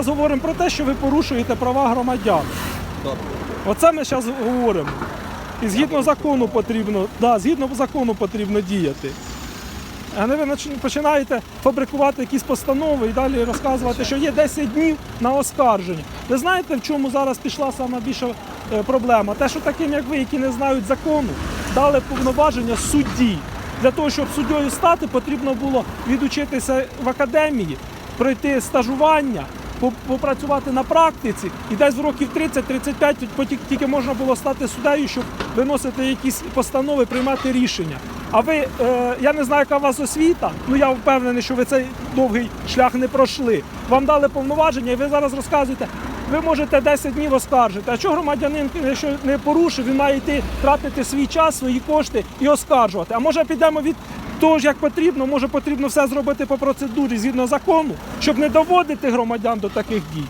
Зараз говоримо про те, що ви порушуєте права громадян. Добре. Оце ми зараз говоримо. І згідно закону потрібно, да, згідно закону потрібно діяти. А не ви починаєте фабрикувати якісь постанови і далі розказувати, що є 10 днів на оскарження. Ви знаєте, в чому зараз пішла сама більша е, проблема? Те, що таким, як ви, які не знають закону, дали повноваження судді. Для того, щоб суддєю стати, потрібно було відучитися в академії, пройти стажування, попрацювати на практиці, і десь в років 30-35 потім тільки можна було стати суддею, щоб виносити якісь постанови, приймати рішення. А ви, е, я не знаю, яка у вас освіта, ну я впевнений, що ви цей довгий шлях не пройшли. Вам дали повноваження, і ви зараз розказуєте, ви можете 10 днів оскаржити. А що громадянин, якщо не порушив, він має йти тратити свій час, свої кошти і оскаржувати. А може підемо від того ж, як потрібно, може потрібно все зробити по процедурі згідно закону, щоб не доводити громадян до таких дій.